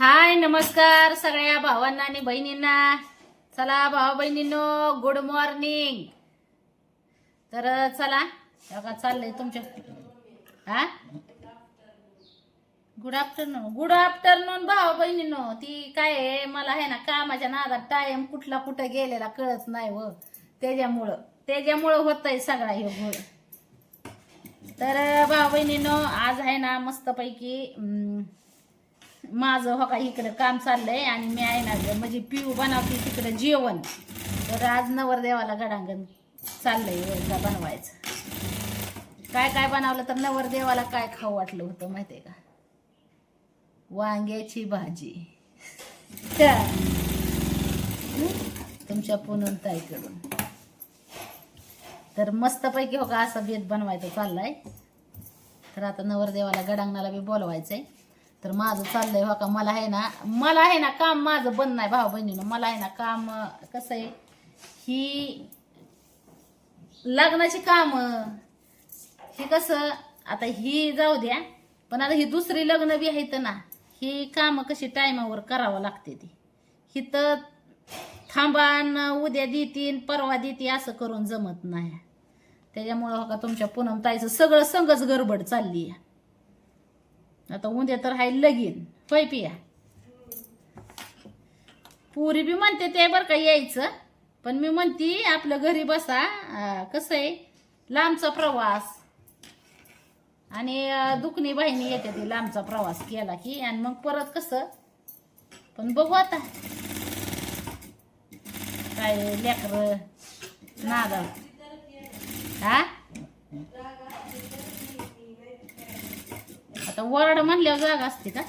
हाय नमस्कार सगळ्या भावांना आणि बहिणींना. चला भावा बहिणींनो गुड मॉर्निंग तर चला. बघा का चाललंय तुमच्या हा? गुड आफ्टरनून गुड आफ्टरनून भावा बहिणींनो. ती काय आहे? मला आहे ना कामाच्या नादात टाइम कुठला कुठं गेलेला कळत नाही व त्याच्यामुळं. त्याच्यामुळं होत आहे सगळा हे घोळ तर भावा बहिणींनो आज आहे ना मस्तपैकी माझं हो का इकडं काम चाललंय आणि मी आहे ना म्हणजे पिऊ बनवते तिकडं जेवण. तर आज नवरदेवाला गडांगण चाललंय वरचा बनवायचं. काय काय बनवलं तर नवरदेवाला काय खाऊ वाटलं होतं माहिती आहे का? वांग्याची भाजी. त्या. तुमच्या पुनम ताईकडून तर मस्तपैकी हो का असा बेत बनवायचा चाललाय. तर आता नवरदेवाला गडांगणाला बी बोलवायचंय. तर माझं चाललंय हो का मला आहे ना मला आहे ना काम माझं बंद नाही भाऊ बहिणीनं. मला आहे ना काम कसं आहे ही लग्नाची काम ही कसं आता ही जाऊ द्या पण आता ही दुसरी लग्न बी आहेत ना ही कामं कशी टायमावर करावं लागते ती. ही तर थांबान उद्या देतीन परवा देते असं करून जमत नाही. त्याच्यामुळं हो का तुमच्या पूनम ताईचं सगळं संगच गडबड चालली आहे आता उद्या तर हाय लगीन. होय पिया? पुरी बी म्हणते ते बरं का यायचं. पण मी म्हणती आपलं घरी बसा. कसं आहे? लांबचा प्रवास. आणि दुखणी बहिणी येते ती लांबचा प्रवास केला की. आणि मग परत कसं? पण बघू आता. काय लेकर नादा हा? आता वरड म्हणल्यावर जागा असते का?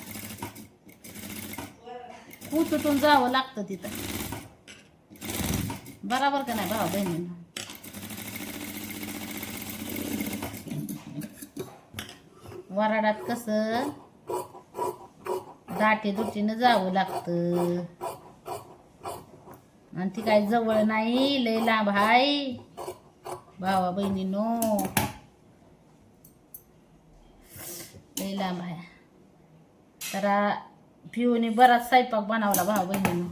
उचटून जावं लागतं तिथं. बराबर का नाही भावा बहिणींना? वराडात कसं? दाटी दुटीनं जावं लागतं. आणि ती काय जवळ नाही लय लांब हाय. भावा बहिणीनो लय लांब आहे. तर पिऊने बराच स्वयंपाक बनवला भाऊ बहिणीनं.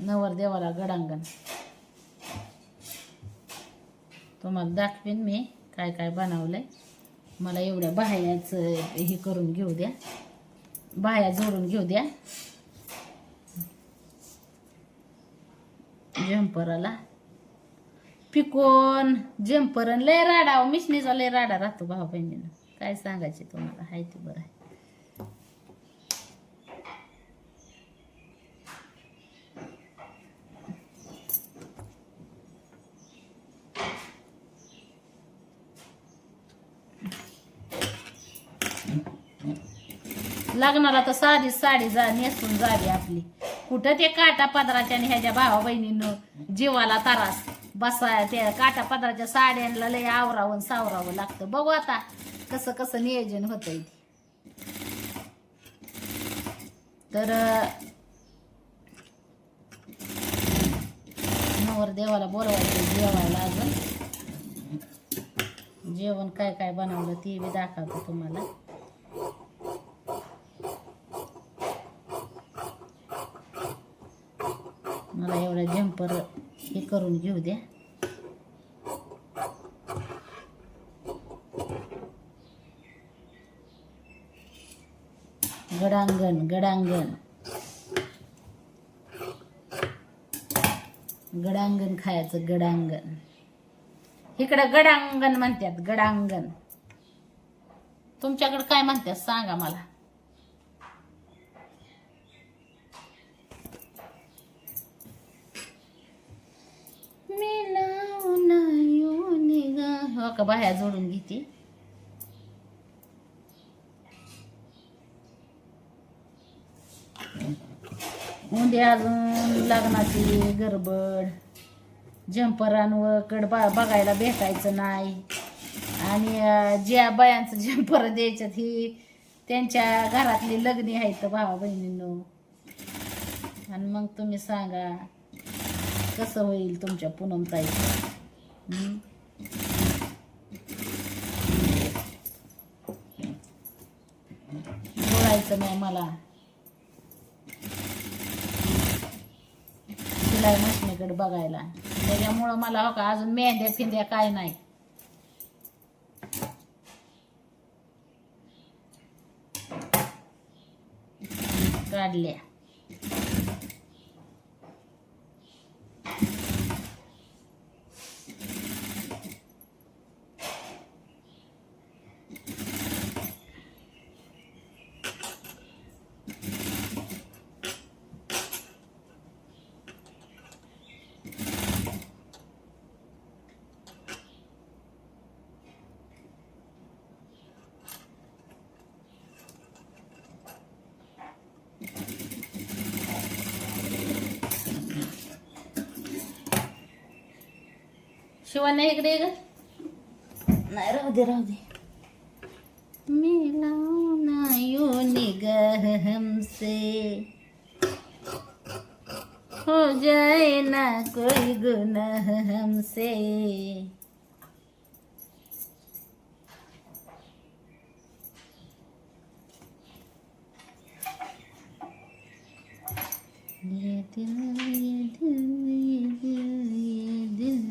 नवर देवाला गडांगण. तुम्हाला दाखवीन मी काय काय बनवलंय. मला एवढ्या बाह्याचं हे करून घेऊ द्या. बाह्या जोडून घेऊ द्या. जम्पराला पिकोन जम्परन लय राडा मिशनीचा लय राडा राहतो भाऊ बहिणीनं. काय सांगायचे तुम्हाला? हाय ते बरं आहे. लग्नाला तर साधी साडी जा नेसून जावी आपली. कुठं ते काटा पदराच्या आणि ह्याच्या भावा बहिणीनं जीवाला तारास? बसा त्या काटा पदराच्या साड्यांना लय आवरावं सावरावं लागतं. बघू आता. कसं कसं नियोजन होतंय ते. तर नवर देवाला बोलवायचं जेवायला अजून. जेवण काय काय बनवलं ते बी दाखवतो तुम्हाला. मला एवढा जम्पर हे करून घेऊ द्या. गडांगण गडांगण. गडांगण खायचं गडांगण. इकडं गडांगण म्हणतात गडांगण. तुमच्याकडे काय म्हणतात सांगा मला. मी नाव नाही हो का बाह्या जोडून घेते? उद्या अजून लग्नाची गडबड जंपरांवर कड बा बघायला भेटायचं नाही. आणि ज्या बायांचं जंपर द्यायच्यात ही त्यांच्या घरातली लग्नी आहेत भावा बहिणींनो. आणि मग तुम्ही सांगा कसं होईल तुमच्या पूनमताई बोलायचं नाही मला. दिलाय मशनीकडे बघायला. त्याच्यामुळं मला हो का अजून मेहंद्या फिंद्या काय नाही. काढल्या. शिवाने इकडे ग. नाही राहू दे राहू दे. मिलाना यू निगाह हमसे. हो जाए ना कोई गुनाह हमसे. ये दिल ये दिल ये दिल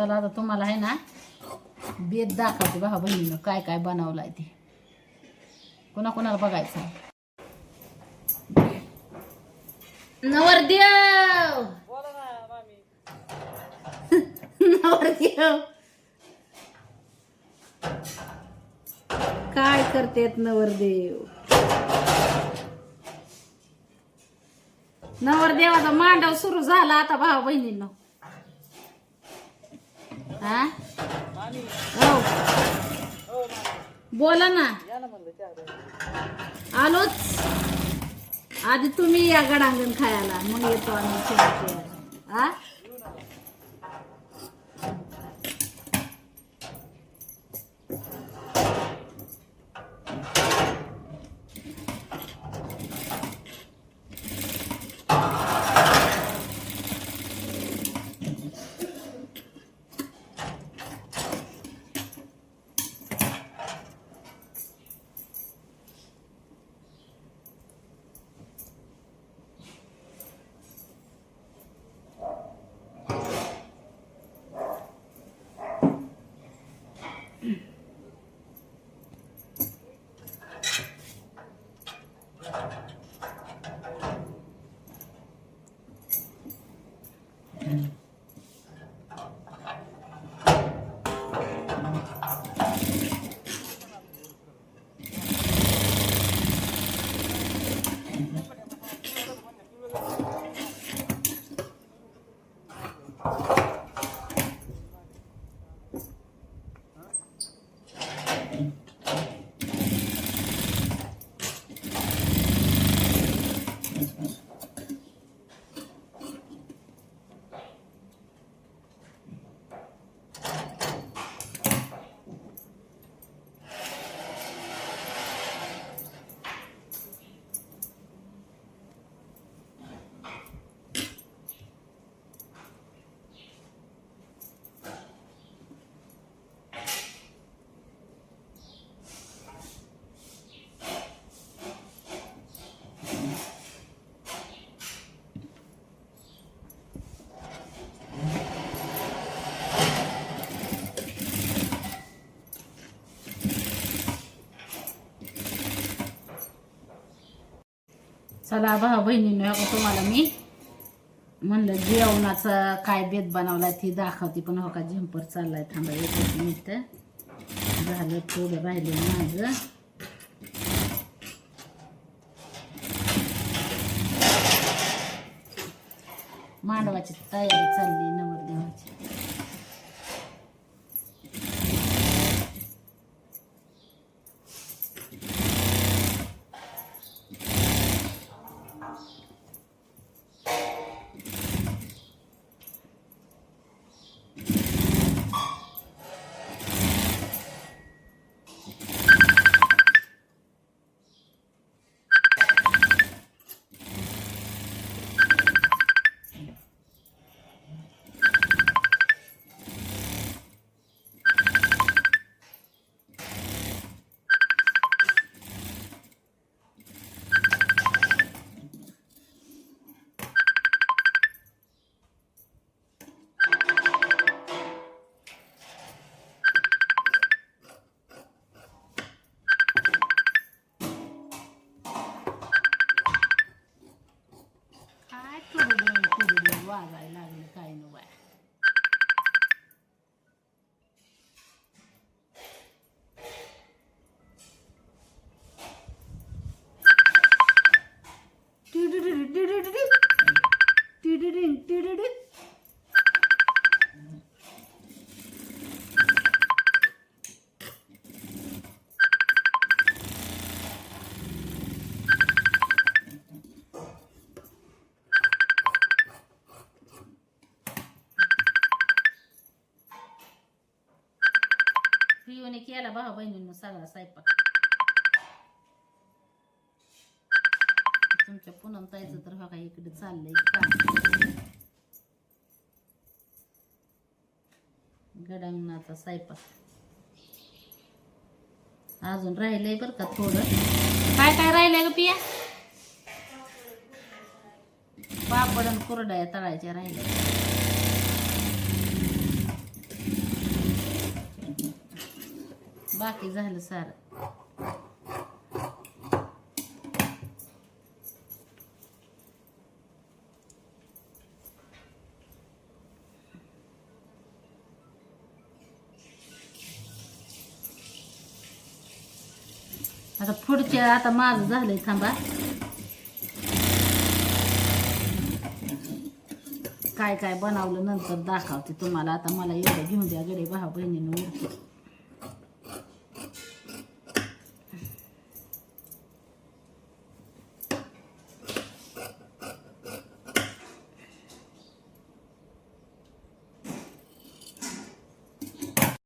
चला आता तुम्हाला आहे ना बेत दाखवते भावा बहिणीनं काय काय बनवलंय ते. कोणा कोणाला बघायचं? नवरदेव! नवरदेव! काय करतेत नवरदेव? नवरदेवाचा मांडव सुरू झाला आता भावा बहिणींना. हा? हो. बोला ना. आलोच. आधी तुम्ही या गडांगण खायला. मग येतो आम्ही आ हा? चला भाऊ बहिणीनं हो तुम्हाला मी म्हणलं जेवणाचा काय बेत बनवलाय ती दाखवते पण हो का झिंपर चाललाय थांबा एकच मिनिट. झालं थोडं राहिले माझं. मांडवाची तयारी चालली नवरदेवाची. पिऊने केला भाऊ बहिणींनो सगळा स्वयंपाक तुमच्या पुनम ताईचं तर बघा इकडे चाललंय काम. गडांगणाचा स्वयंपाक. अजून राहिलंय बरं का थोडं? काय काय राहिलंय ग पिया? पापड आणि कुरड्या तळायच्या राहिल्या. बाकी झालं सारं. आता आता माझं झालंय थांबा. काय काय बनवलं नंतर दाखवते तुम्हाला. आता मला एवढं घेऊन द्या गडे भाऊ बहिणीनं